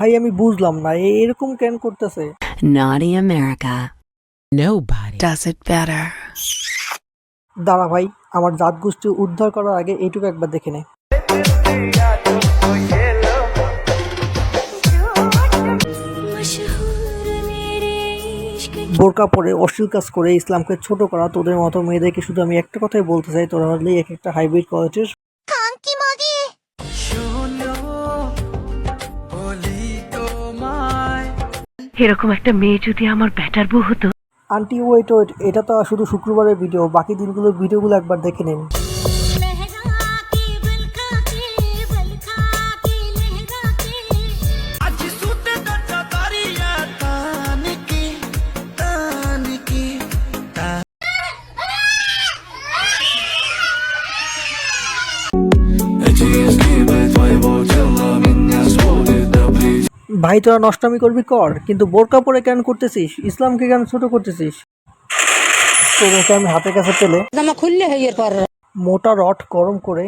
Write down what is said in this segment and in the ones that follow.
ভাই আমি বুঝলাম না এরকম কেন করতেছে Naughty America. Nobody Does it better. দাঁড়া ভাই আমার জাত গোষ্ঠী উদ্ধার করার আগে এইটুকু একবার দেখে নে বোরকা পরে অশ্লীল কাজ করে ইসলামকে ছোট করা তোদের মতো মেয়েদেরকে শুধু আমি একটা কথাই বলতে চাই তোরা হলে এক একটা হাইব্রিড কোয়ালিটির এরকম একটা মেয়ে যদি আমার ব্যাটার বউ হতো। আন্টি ওয়েট ওয়েট এটা তো শুধু শুক্রবারের ভিডিও বাকি দিনগুলোর ভিডিওগুলো একবার দেখে নিন। ভাই তোরা নষ্টামি করবি কর কিন্তু বোরকা পরে কেন করতেছিস? ইসলামকে কেন ছোট করতেছিস? তোদেরকে আমি হাতের কাছে পেলে মোটা রড গরম করে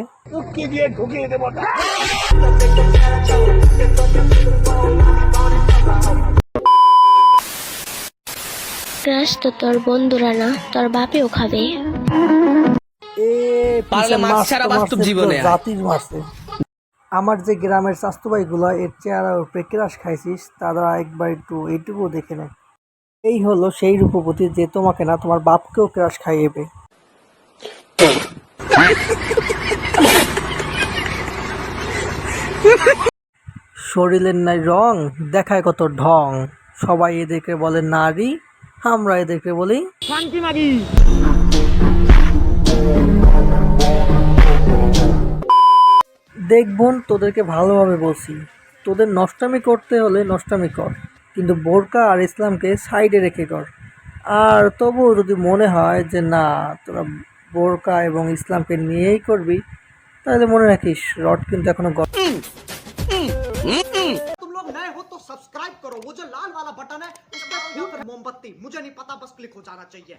ক্রাশ তো তোর বন্ধুরা না তোর বাপেও খাবে। এ পারলে মাছ ছাড়া বাস্তব জীবনে। জাতির আমার যে গ্রামের স্বাস্থ্য ভাইগুলো এর চেহারা উপরে ক্রাশ খাইছিস, তারা একবার একটু এইটুকু দেখে নেয় এই হলো সেই রূপবতী যে তোমাকে না, তোমার বাপকেও ক্রাশ খাইয়েবে। শরীরের নাই রং, দেখায় কত ঢং। সবাই এদেরকে বলে নারী, আমরা এদেরকে বলি দেখবন তোদেরকে ভালোভাবে বলছি তোদের নষ্টামি করতে হলে নষ্টামি কর কিন্তু বোরকা আর ইসলামকে সাইডে রেখে কর আর তবুও যদি মনে হয় যে না তোরা বোরকা এবং ইসলামকে নিয়েই করবি তাহলে মনে রাখিস রড কিন্তু এখনো গ- तुम लोग नए हो तो सब्सक्राइब करो वो जो लाल वाला बटन है उस पर या फिर मोमबत्ती मुझे नहीं पता बस क्लिक हो जाना चाहिए